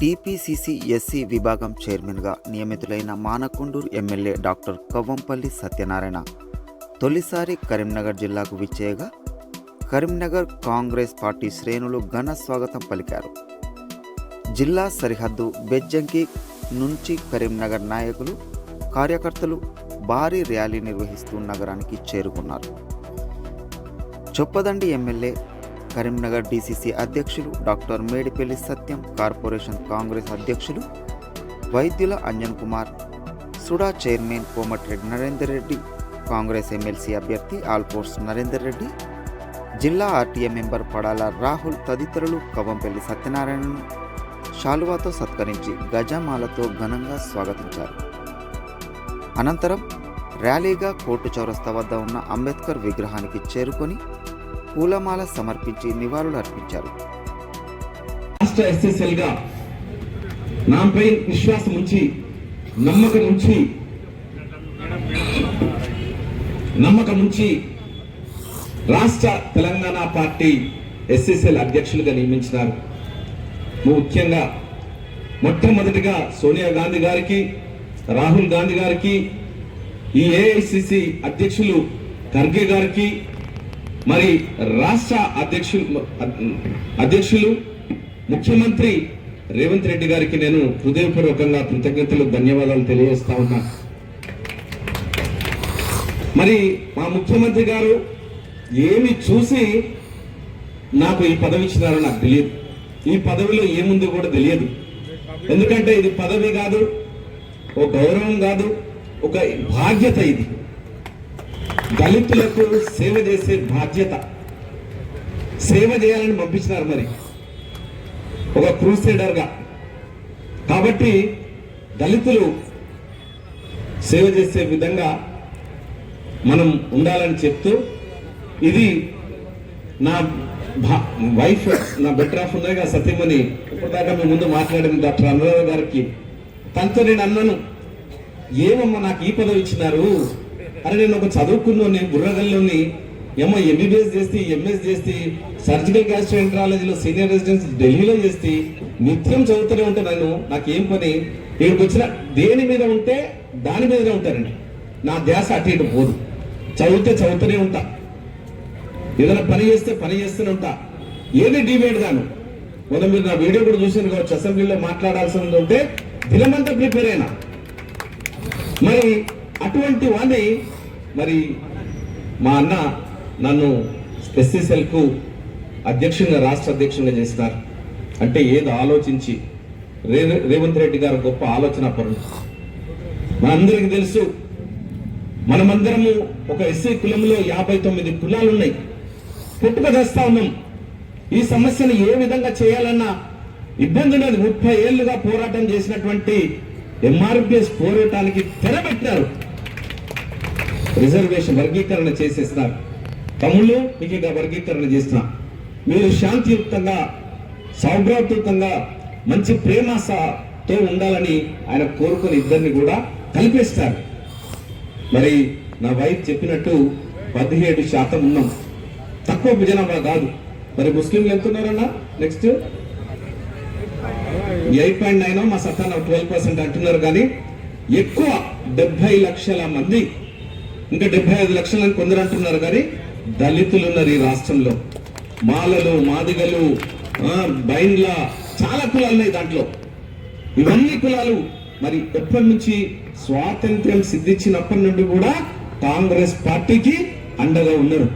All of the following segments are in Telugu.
టీపీసీసీ ఎస్సీ విభాగం చైర్మన్గా నియమితులైన మానకొండూరు ఎమ్మెల్యే డాక్టర్ కవ్వంపల్లి సత్యనారాయణ తొలిసారి కరీంనగర్ జిల్లాకు విచ్చేయగా కరీంనగర్ కాంగ్రెస్ పార్టీ శ్రేణులు ఘన స్వాగతం పలికారు. జిల్లా సరిహద్దు బెజ్జంకి నుంచి కరీంనగర్ నాయకులు కార్యకర్తలు భారీ ర్యాలీ నిర్వహిస్తూ నగరానికి చేరుకున్నారు. చొప్పదండి ఎమ్మెల్యే కరీంనగర్ డీసీసీ అధ్యక్షులు డాక్టర్ మేడిపల్లి సత్యం కార్పొరేషన్ కాంగ్రెస్ అధ్యక్షులు Vaidyula Anjan Kumar SUDA chairman Komatireddy Narender Reddy Congress MLC అభ్యర్థి ఆల్పోర్స్ నరేందర్ రెడ్డి జిల్లా ఆర్టీఏ మెంబర్ పడాల రాహుల్ తదితరులు కవంపల్లి సత్యనారాయణను శాలువాతో సత్కరించి గజమాలతో ఘనంగా స్వాగతించారు. అనంతరం ర్యాలీగా కోర్టు చౌరస్తా వద్ద ఉన్న అంబేద్కర్ విగ్రహానికి చేరుకొని పూలమాల సమర్పించి నివాళులు అర్పించారు రాష్ట్ర ఎస్ఎస్ఎల్గా నాపై విశ్వాసం ఉంచి నమ్మకం ఉంచి నమ్మకం ఉంచి రాష్ట్ర తెలంగాణ పార్టీ ఎస్ఎస్ఎల్ అధ్యక్షులుగా నియమించినారు. ముఖ్యంగా మొట్టమొదటిగా సోనియా గాంధీ గారికి రాహుల్ గాంధీ గారికి ఈ ఏఐసిసి అధ్యక్షులు ఖర్గే గారికి మరి రాష్ట్ర అధ్యక్షులు అధ్యక్షులు ముఖ్యమంత్రి రేవంత్ రెడ్డి గారికి నేను హృదయపూర్వకంగా కృతజ్ఞతలు ధన్యవాదాలు తెలియజేస్తా ఉన్నా. మరి మా ముఖ్యమంత్రి గారు ఏమి చూసి నాకు ఈ పదవి ఇచ్చినారో నాకు తెలియదు. ఈ పదవిలో ఏముందో కూడా తెలియదు. ఎందుకంటే ఇది పదవి కాదు ఒక గౌరవం కాదు ఒక బాధ్యత ఇది. దళితులకు సేవ చేసే బాధ్యత సేవ చేయాలని పంపించినారు మరి. ఒక క్రూసేడర్గా. కాబట్టి దళితులు సేవ చేసే విధంగా మనం ఉండాలని చెప్తూ ఇది నా వైఫ్ నా బెటర్ ఆఫ్ ఉన్నాయి సత్యమని ఇప్పటిదాకా మీ ముందు మాట్లాడింది డాక్టర్ అనురాధ గారికి. తనతో నేను అన్నాను ఏమమ్మా నాకు ఈ పదవి ఇచ్చినారు? అరే నేను ఒక చదువుకున్నాను బుర్రగల్లోని ఏమో ఎంబీబీఎస్ చేస్తే ఎంఎస్ చేస్తే సర్జికల్ గ్యాస్ట్రోఎంట్రాలజీలో సీనియర్ రెసిడెన్స్ ఢిల్లీలో చేస్తే నిత్యం చదువుతూనే ఉంటాను నేను నాకేం పని? ఇక్కడికి వచ్చిన దేని మీద ఉంటే దాని మీదనే ఉంటారండి నా ధ్యాస అటు ఇటు పోదు. చదివితే చదువుతూనే ఉంటా. ఏదైనా పని చేస్తే పని చేస్తూనే ఉంటా. ఏది డిబేట్ గాను? మొన్న మీరు నా వీడియో కూడా చూసారు కావచ్చు అసెంబ్లీలో మాట్లాడాల్సి ఉంటే దినమంతా ప్రిపేర్ అయినా. మరి అటువంటి వాడిని మరి మా అన్న నన్ను ఎస్ఎస్ఎల్కు అధ్యక్షునిగా రాష్ట్ర అధ్యక్షునిగా చేసినారు. అంటే ఏదో ఆలోచించి రే రేవంత్ రెడ్డి గారు గొప్ప ఆలోచన పరులు మనందరికీ తెలుసు మనమందరము ఒక ఎస్సీ కులంలో యాభై తొమ్మిది కులాలు ఉన్నాయి పుట్టుక ఉన్నాం. ఈ సమస్యను ఏ విధంగా చేయాలన్న ఇబ్బంది ఉన్నది ముప్పై ఏళ్ళుగా పోరాటం చేసినటువంటి ఎంఆర్పిఎస్ పోరాటానికి తెరబెట్టారు రిజర్వేషన్ వర్గీకరణ చేసేసినారు తమ్ముళ్ళు మీకు ఇక వర్గీకరణ చేసిన మీరు శాంతియుక్తంగా సౌభ్రాతృతంగా మంచి ప్రేమతో ఉండాలని ఆయన కోరుకుని ఇద్దరిని కూడా కల్పిస్తారు. మరి నా వైఫ్ చెప్పినట్టు పదిహేడు శాతం ఉన్నాం. తక్కువ జనాభా కాదు. మరి ముస్లింలు ఎంత ఉన్నారన్నా? నెక్స్ట్. ఎయిట్ పాయింట్ నైన్ మా సత్తాన ట్వెల్వ్ పర్సెంట్ అంటున్నారు కానీ ఎక్కువ డెబ్బై లక్షల మంది ఇంకా డెబ్బై ఐదు లక్షలని కొందరు అంటున్నారు కానీ దళితులు ఉన్నారు ఈ రాష్ట్రంలో. మాలలు మాదిగలు ఆ, బైండ్ల చాలా కులాలు ఉన్నాయి దాంట్లో. ఇవన్నీ కులాలు. మరి ఎప్పటి నుంచి స్వాతంత్ర్యం సిద్ధించినప్పటి నుండి కూడా కాంగ్రెస్ పార్టీకి అండగా ఉన్నారు.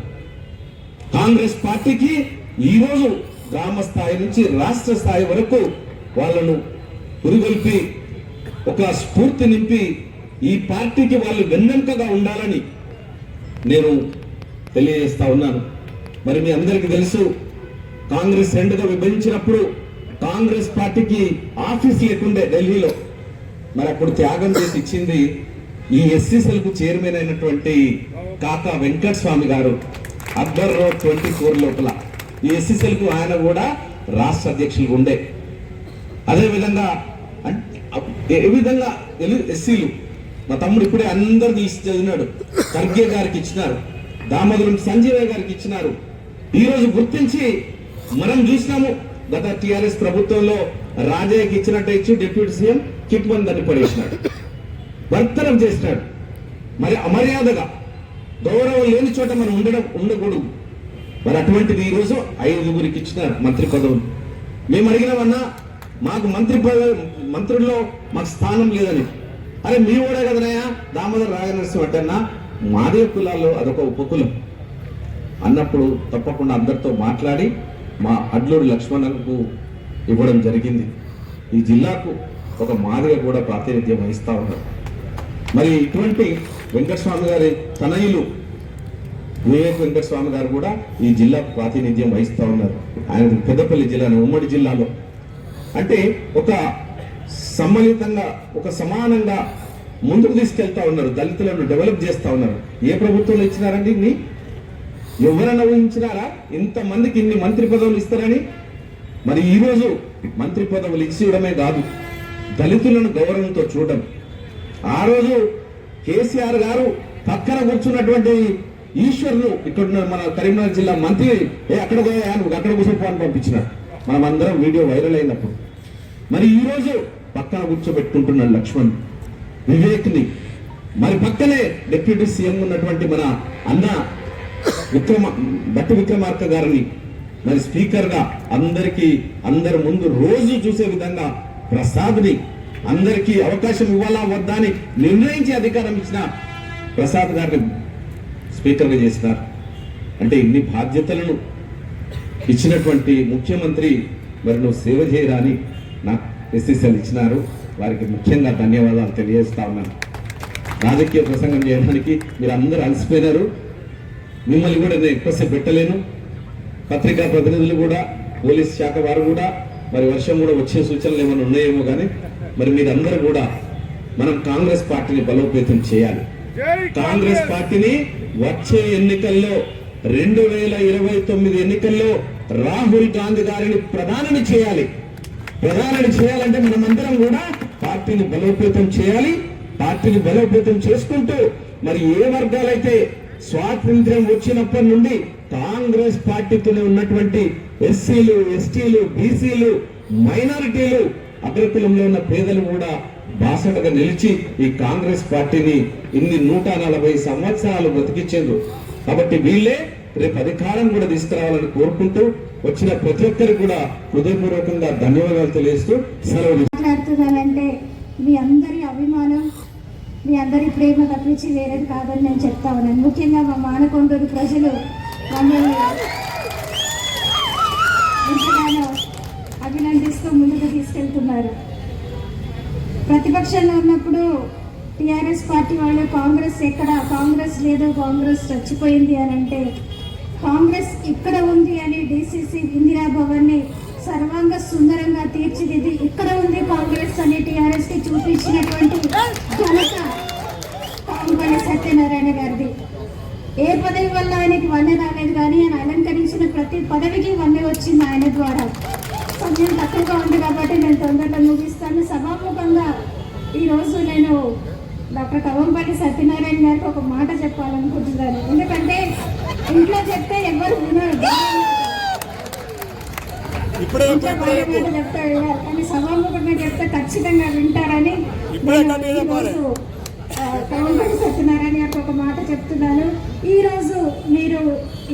కాంగ్రెస్ పార్టీకి ఈరోజు గ్రామ స్థాయి నుంచి రాష్ట్ర స్థాయి వరకు వాళ్ళను పురుగొల్పి ఒక స్ఫూర్తి నింపి ఈ పార్టీకి వాళ్ళు వెన్నెంకగా ఉండాలని నేను తెలియజేస్తా ఉన్నాను. మరి మీ అందరికీ తెలుసు కాంగ్రెస్ రెండుగా విభజించినప్పుడు కాంగ్రెస్ పార్టీకి ఆఫీస్ లేకుండే ఢిల్లీలో మరి అప్పుడు త్యాగం చేసి ఇచ్చింది ఈ ఎస్సీసీఎల్ చైర్మన్ అయినటువంటి కాకా వెంకట స్వామి గారు అక్బర్ రోడ్ ట్వంటీ ఫోర్ లోపల. ఈ ఎస్సీసీఎల్ ఆయన కూడా రాష్ట్ర అధ్యక్షులు ఉండే. అదేవిధంగా ఏ విధంగా ఎస్సీలు మా తమ్ముడు ఇప్పుడే అందరు తీసి చదివినాడు. ఖర్గే గారికి ఇచ్చినారు. దామోదరం సంజీవయ్య గారికి ఇచ్చినారు. ఈరోజు గుర్తించి మనం చూసినాము. గత టిఆర్ఎస్ ప్రభుత్వంలో రాజయ్యకి ఇచ్చినట్టు ఇచ్చి డిప్యూటీ సీఎం కిట్ మంది దాన్ని పడేసినాడు. వర్తనం చేసినాడు. మరి అమర్యాదగా గౌరవం లేని చోట మనం ఉండడం ఉండకూడదు. మరి అటువంటిది ఈ రోజు ఐదుగురికి ఇచ్చినారు మంత్రి పదవులు. మేము అడిగినామన్నా మాకు మంత్రి పద మంత్రుల్లో మాకు స్థానం లేదని. అరే మీ కూడా కదనయ్యా దామోదర్ రాజనరసింహ అట్టన్నా మాదేవ కులాల్లో అదొక ఉపకులం. అన్నప్పుడు తప్పకుండా అందరితో మాట్లాడి మా అడ్లూరు లక్ష్మణకు ఇవ్వడం జరిగింది. ఈ జిల్లాకు ఒక మాదిగా కూడా ప్రాతినిధ్యం వహిస్తూ ఉన్నారు. మరి ఇటువంటి వెంకటస్వామి గారి తనయులు వివేక్ వెంకటస్వామి గారు కూడా ఈ జిల్లాకు ప్రాతినిధ్యం వహిస్తూ ఉన్నారు. ఆయన పెద్దపల్లి జిల్లాను ఉమ్మడి జిల్లాలో. అంటే ఒక సమ్మిళితంగా ఒక సమానంగా ముందుకు తీసుకెళ్తా ఉన్నారు దళితులను డెవలప్ చేస్తా ఉన్నారు. ఏ ప్రభుత్వంలో ఇచ్చినారండి ఇన్ని? ఎవరైనా ఊహించినారా? ఇంతమందికి ఇన్ని మంత్రి పదవులు ఇస్తారని? మరి ఈరోజు మంత్రి పదవులు ఇచ్చివ్వడమే కాదు దళితులను గౌరవంతో చూడడం. ఆ రోజు కేసీఆర్ గారు పక్కన కూర్చున్నటువంటి ఈశ్వర్లు ఇక్కడ మన కరీంనగర్ జిల్లా మంత్రి ఏ అక్కడ పోయా నువ్వు అక్కడ కూర్చొని అని మనం అందరం వీడియో వైరల్ అయినప్పుడు. మరి ఈరోజు పక్కా పక్కన కూర్చోబెట్టుకుంటున్నాడు లక్ష్మణ్ వివేక్ని మరి పక్కనే డిప్యూటీ సీఎం ఉన్నటువంటి మన అన్న విక్రమ భట్టి విక్రమార్క గారిని. మరి స్పీకర్గా అందరి ముందు రోజు చూసే విధంగా ప్రసాద్ని అందరికీ అవకాశం ఇవ్వాలా వద్దా అని నిర్ణయించే అధికారం ఇచ్చిన ప్రసాద్ గారిని స్పీకర్గా చేసినారు. అంటే ఇన్ని బాధ్యతలను ఇచ్చినటువంటి ముఖ్యమంత్రి మరి నువ్వు సేవ చేయరా అని నాకు ఎస్ఎస్ఎల్ ఇచ్చినారు. వారికి ముఖ్యంగా ధన్యవాదాలు తెలియజేస్తా ఉన్నాను. రాజకీయ ప్రసంగం చేయడానికి మీరు అందరూ అలసిపోయినారు. మిమ్మల్ని కూడా నేను ఎక్కువసేపు పెట్టలేను. పత్రికా ప్రతినిధులు కూడా పోలీస్ శాఖ వారు కూడా మరి వర్షం కూడా వచ్చే సూచనలు ఏమైనా ఉన్నాయేమో కానీ మరి మీరందరూ కూడా మనం కాంగ్రెస్ పార్టీని బలోపేతం చేయాలి. కాంగ్రెస్ పార్టీని వచ్చే ఎన్నికల్లో రెండు వేల ఇరవై తొమ్మిది ఎన్నికల్లో రాహుల్ గాంధీ గారిని ప్రధానిని చేయాలి. ప్రధానిని చేయాలంటే మనమందరం కూడా పార్టీని బలోపేతం చేయాలి పార్టీని బలోపేతం చేసుకుంటూ మరి ఏ వర్గాలైతే స్వాతంత్ర్యం వచ్చినప్పటి నుండి కాంగ్రెస్ పార్టీతోనే ఉన్నటువంటి ఎస్సీలు ఎస్టీలు బీసీలు మైనారిటీలు అగ్రకులంలో ఉన్న పేదలు కూడా బాసటగా నిలిచి ఈ కాంగ్రెస్ పార్టీని ఇన్ని నూట నలభై సంవత్సరాలు బ్రతికించేందు కాబట్టి వీళ్ళే రేపు అధికారం కూడా తీసుకురావాలని కోరుకుంటూ వచ్చిన ప్రతి ఒక్కరికి కూడా హృదయపూర్వకంగా ధన్యవాదాలు తెలియజేస్తూ సెలవు మాట్లాడుతున్నానంటే మీ అందరి అభిమానం మీ అందరి ప్రేమ తప్పించి వేరేది కాదని నేను చెప్తా ఉన్నాను. ముఖ్యంగా మా మానకొండూరు ప్రజలు మమ్మల్ని ఎంతగానో అభినందిస్తూ ముందుకు తీసుకెళ్తున్నారు. ప్రతిపక్షంలో ఉన్నప్పుడు టీఆర్ఎస్ పార్టీ వాళ్ళు కాంగ్రెస్ ఎక్కడ కాంగ్రెస్ లేదు కాంగ్రెస్ చచ్చిపోయింది అని అంటే కాంగ్రెస్ ఇక్కడ ఉంది అని డిసిసి ఇందిరా భవన్ని సర్వాంగ సుందరంగా తీర్చిదిద్ది ఇక్కడ ఉంది కాంగ్రెస్ అని టీఆర్ఎస్కి చూపించినటువంటి ఘనత కాంపల్లి సత్యనారాయణ గారిది. ఏ పదవి వల్ల ఆయనకి వన్నె రాలేదు కానీ ఆయన అలంకరించిన ప్రతి పదవికి వన్నె వచ్చింది ఆయన ద్వారా. సమయం తక్కువగా ఉంది కాబట్టి నేను తొందరగా ముగిస్తాను. సభాముఖంగా ఈరోజు నేను డాక్టర్ కవంపల్లి సత్యనారాయణ గారికి ఒక మాట చెప్పాలనుకుంటున్నాను. ఎందుకంటే ఇంట్లో చెప్తే ఎవరు వినరు. ఇప్పుడే ఇంట్లో చెప్పాలి బయట చెప్తే వినరు కానీ సభాముఖంగా చెప్తే ఖచ్చితంగా వింటారని. ఈరోజు, సత్యనారాయణ గారికి ఒక మాట చెప్తున్నాను. ఈ రోజు మీరు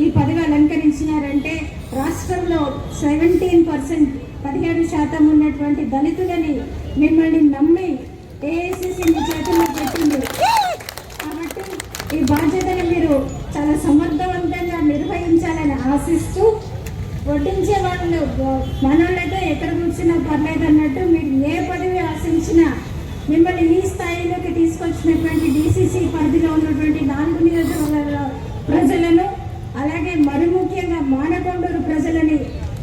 ఈ పదవి అలంకరించినారంటే రాష్ట్రంలో సెవెంటీన్ పర్సెంట్ పదిహేడు శాతం ఉన్నటువంటి దళితులని మిమ్మల్ని నమ్మి ఏఐసిసి మీ చేతుల్లో పెట్టింది. కాబట్టి ఈ బాధ్యతను మీరు చాలా నిర్వహించాలని ఆశిస్తూ వడ్డించే వాళ్ళు మనోళ్ళైతే ఎక్కడ కూర్చున్నా పర్లేదు అన్నట్టు మీరు ఏ పదవి ఆశించినా మిమ్మల్ని ఈ స్థాయిలోకి తీసుకొచ్చినటువంటి డిసిసి పరిధిలో ఉన్నటువంటి నాలుగు నియోజకవర్గాల ప్రజలను అలాగే మరి ముఖ్యంగా మానకొండూరు ప్రజలని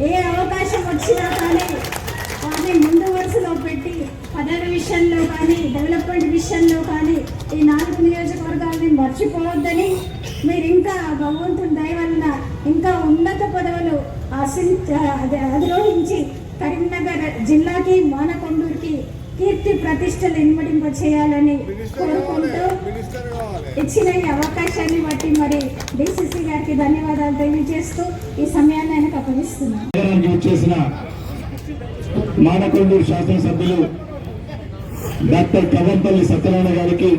ఏ అవకాశం వచ్చినా కానీ వారిని ముందు వరుసలో పెట్టి పదవి విషయంలో కానీ డెవలప్మెంట్ విషయంలో కానీ ఈ నాలుగు నియోజకవర్గాలని మర్చిపోవద్దని మీరు ఇంకా భగవంతుని దయ వలన ఇంకా ఉన్నత పదవులు అధిరోహించి కరీంనగర్ జిల్లాకి మానకొండూరుకి కీర్తి ప్రతిష్టలు ఇన్మడింప చేయాలని కోరుకుంటూ ఇచ్చిన ఈ అవకాశాన్ని బట్టి మరి డిసిసి గారికి ధన్యవాదాలు తెలియజేస్తూ ఈ సమయాన్ని ఆయనకు అప్పగిస్తున్నాను. మానకొండూరు శాసనసభ్యులు డాక్టర్ కవంపల్లి సత్యనారాయణ గారికి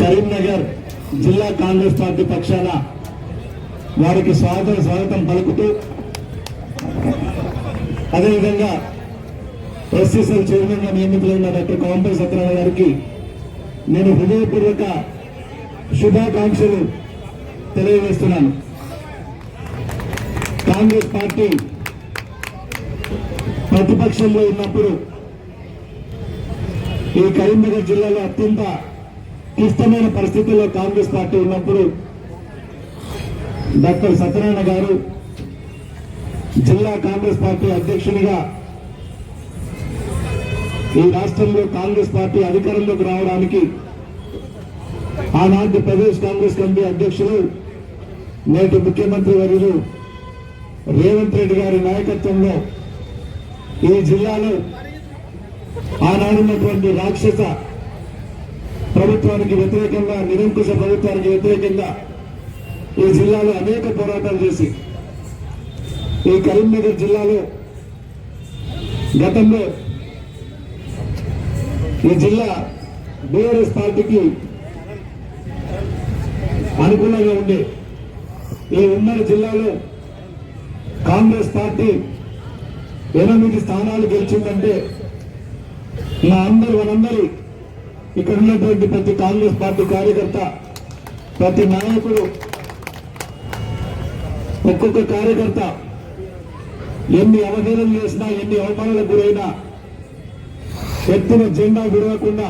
కరీంనగర్ జిల్లా కాంగ్రెస్ పార్టీ పక్షాన వారికి స్వాగతం స్వాగతం పలుకుతూ అదేవిధంగా ఎస్సీసీఎల్ చైర్మన్గా నియమితులైన డాక్టర్ కవంపల్లి సత్యనారాయణ గారికి నేను హృదయపూర్వక శుభాకాంక్షలు తెలియజేస్తున్నాను. కాంగ్రెస్ పార్టీ ప్రతిపక్షంలో ఉన్నప్పుడు ఈ కరీంనగర్ జిల్లాలో అత్యంత క్లిష్టమైన పరిస్థితుల్లో కాంగ్రెస్ పార్టీ ఉన్నప్పుడు డాక్టర్ సత్యనారాయణ గారు జిల్లా కాంగ్రెస్ పార్టీ అధ్యక్షునిగా ఈ రాష్ట్రంలో కాంగ్రెస్ పార్టీ అధికారంలోకి రావడానికి ఆనాటి ప్రదేశ్ కాంగ్రెస్ కమిటీ అధ్యక్షులు నేటి ముఖ్యమంత్రి వర్యులు రేవంత్ రెడ్డి గారి నాయకత్వంలో ఈ జిల్లాలో ఆనాడున్నటువంటి రాక్షస ప్రభుత్వానికి వ్యతిరేకంగా నిరంకుశ ప్రభుత్వానికి వ్యతిరేకంగా ఈ జిల్లాలో అనేక పోరాటాలు చేసి ఈ కరీంనగర్ జిల్లాలో గతంలో ఈ జిల్లా బీఆర్ఎస్ పార్టీకి అనుకూలంగా ఉండే ఈ ఉమ్మడి జిల్లాలో కాంగ్రెస్ పార్టీ ఎనిమిది స్థానాలు గెలిచిందంటే మా అందరు మనందరి ఇక్కడ ఉన్నటువంటి ప్రతి కాంగ్రెస్ పార్టీ కార్యకర్త ప్రతి నాయకుడు ఒక్కొక్క కార్యకర్త ఎన్ని అవహేళన చేసినా ఎన్ని అవమానాలకు గురైనా ఎత్తున జెండా విడవకుండా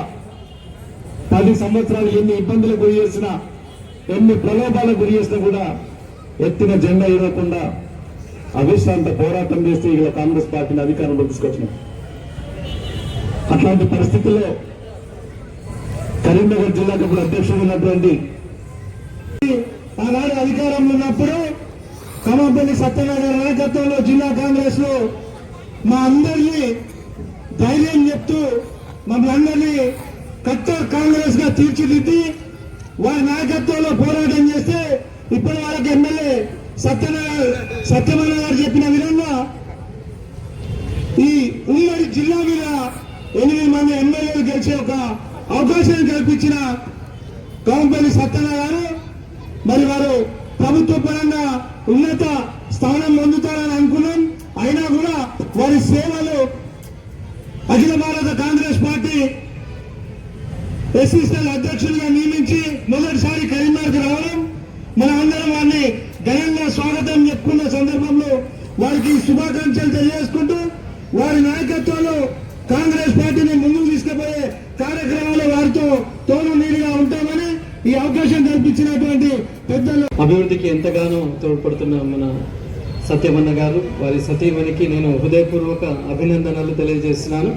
పది సంవత్సరాలు ఎన్ని ఇబ్బందులకు గురి చేసినా ఎన్ని ప్రలోభాలకు గురి చేసినా కూడా ఎత్తిన జెండా ఇవ్వకుండా అవిశ్రాంత పోరాటం చేస్తే ఇలా కాంగ్రెస్ పార్టీని అధికారంలో తీసుకొచ్చినాం. అట్లాంటి పరిస్థితుల్లో కరీంనగర్ జిల్లాకు ఇప్పుడు అధ్యక్షుడు ఉన్నటువంటి ఆనాడు అధికారంలో ఉన్నప్పుడు కమపల్లి సత్యనారాయణ నాయకత్వంలో జిల్లా కాంగ్రెస్లో మా అందరినీ ధైర్యం చెప్తూ మమ్మల్ని అందరినీ కొత్త కాంగ్రెస్గా తీర్చిదిద్ది వారి నాయకత్వంలో పోరాటం చేస్తే ఇప్పటి వాళ్ళకి ఎమ్మెల్యే సత్యనారాయణ సత్యనారాయణ గారు చెప్పిన విధంగా ఈ ఉమ్మడి జిల్లా మీద ఎనిమిది మంది ఎమ్మెల్యేలు గెలిచే ఒక అవకాశం కల్పించిన కాంపల్లి సత్యనారాయణ గారు మరి వారు ప్రభుత్వ పరంగా ఉన్నత స్థానం పొందుతారని అనుకున్నాం. అయినా కూడా వారి సేవలు అఖిల భారత కాంగ్రెస్ పార్టీ ఎస్సీసీఎల్ అధ్యక్షులుగా నియమించి మొదటిసారి కరీంనగర్కి రావడం. మన అందరం వారిని ఘనంగా స్వాగతం చెప్పుకున్న సందర్భంలో వారికి శుభాకాంక్షలు తెలియజేసుకుంటూ వారి నాయకత్వంలో అభివృద్ధికి ఎంతగానో తోడ్పడుతున్న మన సత్యమన్న గారు వారి సతీమణికి నేను హృదయపూర్వక అభినందనలు తెలియజేస్తున్నాను.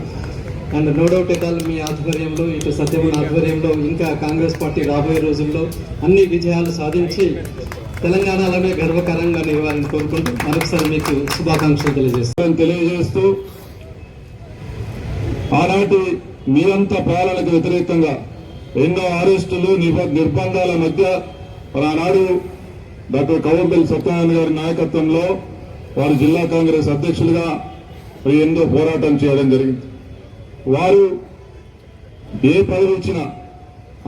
And no doubt at all మీ ఆధ్వర్యంలో ఇటు సత్యమన్న ఆధ్వర్యంలో ఇంకా కాంగ్రెస్ పార్టీ రాబోయే రోజుల్లో అన్ని విజయాలు సాధించి తెలంగాణలోనే గర్వకారంగా నిలవాలని కోరుకుంటూ మరొకసారి మీకు శుభాకాంక్షలు తెలియజేస్తాను తెలియజేస్తూ ఆనాటి మీరంతా పాలనకు వ్యతిరేకంగా ఎన్నో అరెస్టులు నిర్బంధాల మధ్య ఆనాడు డాక్టర్ కవర్బెల్ సత్యనారాయణ గారి నాయకత్వంలో వారు జిల్లా కాంగ్రెస్ అధ్యక్షులుగా ఎంతో పోరాటం చేయడం జరిగింది. వారు ఏ పదవి ఇచ్చినా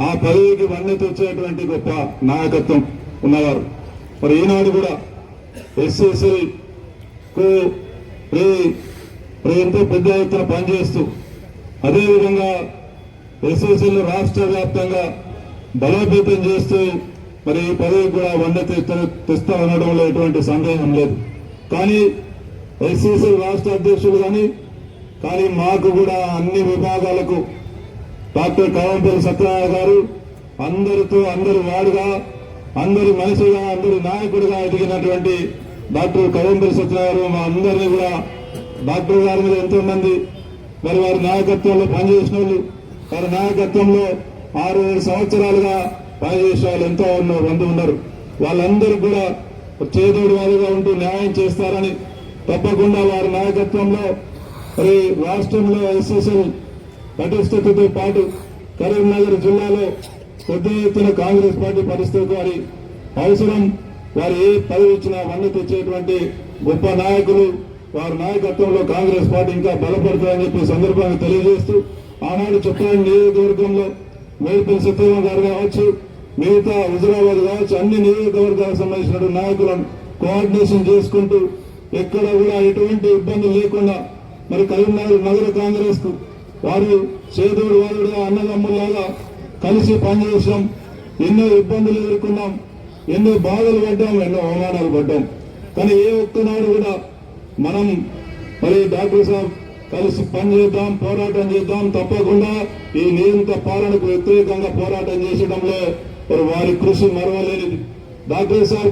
ఆ పదవికి వన్నె వచ్చేటువంటి గొప్ప నాయకత్వం ఉన్నవారు. మరి ఈనాడు కూడా ఎస్ఎస్ఎల్కు ఎంతో పెద్ద ఎత్తున పనిచేస్తూ అదేవిధంగా ఎస్ఎస్ఎల్ రాష్ట్ర వ్యాప్తంగా బలోపేతం చేస్తూ మరి ఈ పదవి కూడా వంద తెస్తా అనడంలో ఎటువంటి సందేహం లేదు. కానీ ఎస్సీసీ రాష్ట్ర అధ్యక్షులు కానీ కానీ మాకు కూడా అన్ని విభాగాలకు డాక్టర్ కవంపల్లి సత్యనారాయణ గారు అందరితో అందరి వాడుగా అందరి మనిషిగా అందరి నాయకుడిగా ఎదిగినటువంటి డాక్టర్ కవంపల్లి సత్యనారాయణ మా అందరినీ కూడా డాక్టర్ గారి మీద ఎంతో మంది మరి వారి నాయకత్వంలో పనిచేసిన వాళ్ళు. వారి నాయకత్వంలో ఆరు సంవత్సరాలుగా పనిచేసే వాళ్ళు ఎంతో ఉన్నారు. మంది ఉన్నారు వాళ్ళందరూ కూడా చేదోడు వారిగా ఉంటూ న్యాయం చేస్తారని తప్పకుండా వారి నాయకత్వంలో మరి రాష్ట్రంలో ఎస్ఎస్ఎల్ పటిష్టతతో పాటు కరీంనగర్ జిల్లాలో పెద్ద ఎత్తున కాంగ్రెస్ పార్టీ పరిస్థితి వారి అవసరం. వారు ఏ పదవి ఇచ్చినా వన్న తెచ్చేటువంటి గొప్ప నాయకులు వారి నాయకత్వంలో కాంగ్రెస్ పార్టీ ఇంకా బలపడుతుందని చెప్పి సందర్భాన్ని సందర్భంగా తెలియజేస్తూ ఆనాడు చుట్టాల నియోజకవర్గంలో మేడిపల్లి సత్యనారాయణ గారు కావచ్చు మిగతా హుజరాబాద్ కావచ్చు అన్ని నియోజకవర్గాలకు సంబంధించిన నాయకులను కోఆర్డినేషన్ చేసుకుంటూ ఎక్కడ కూడా ఎటువంటి ఇబ్బందులు లేకుండా మరి కరీంనగర్ నగర కాంగ్రెస్కు వారు చేదోడు వారుడుగా అన్నదమ్ములాగా కలిసి పనిచేసాం ఎన్నో ఇబ్బందులు ఎదుర్కొన్నాం. ఎన్నో బాధలు పడ్డాం. ఎన్నో అవమానాలు పడ్డాం. కానీ ఏ ఒక్కనాడు కూడా మనం మరి డాక్టర్ సాబ్ కలిసి పనిచేద్దాం పోరాటం చేద్దాం తప్పకుండా ఈ నియంత్ర పాలనకు వ్యతిరేకంగా పోరాటం చేసడంలో మరి వారి కృషి మరవలేనిది. డాక్టర్ సార్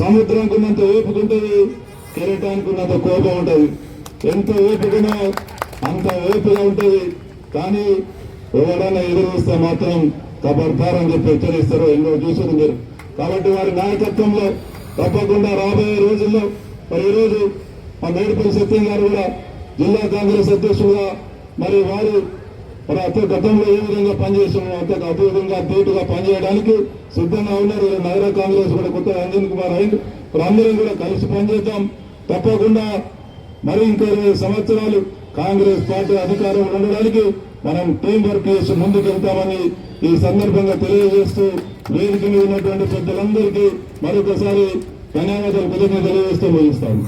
సముద్రంకు ఉన్నంత ఓపుకుంటుంది కెరటానికి ఉన్నంత కోపం ఉంటుంది. ఎంత ఓపికనో అంత ఓపిక ఉంటుంది. కానీ ఎవరైనా ఎదురుస్తే మాత్రం కబడతారని చెప్పి హెచ్చరిస్తారు. ఎన్నో చూసారు మీరు. కాబట్టి వారి నాయకత్వంలో తప్పకుండా రాబోయే రోజుల్లో మరి ఈరోజు మా మేడిపల్లి సత్యం గారు కూడా జిల్లా కాంగ్రెస్ అధ్యక్షులుగా మరి వారు మరి అత్య గతంలో ఏ విధంగా పనిచేసాము అంత అద్భుతంగా ధీటుగా పనిచేయడానికి సిద్ధంగా ఉన్నారు. నగర కాంగ్రెస్ కూడా కొత్త అంజన్ కుమార్ అయింది. మరి అందరం కూడా కలిసి పనిచేద్దాం. తప్పకుండా మరి ఇంకో ఇరవై సంవత్సరాలు కాంగ్రెస్ పార్టీ అధికారంలో ఉండడానికి మనం టీం వర్క్ చేసి ముందుకెళ్తామని ఈ సందర్భంగా తెలియజేస్తూ వేదిక మీద ఉన్నటువంటి పెద్దలందరికీ మరొకసారి ధన్యవాదాలు కృతజ్ఞత తెలియజేస్తూ ముగిస్తాను.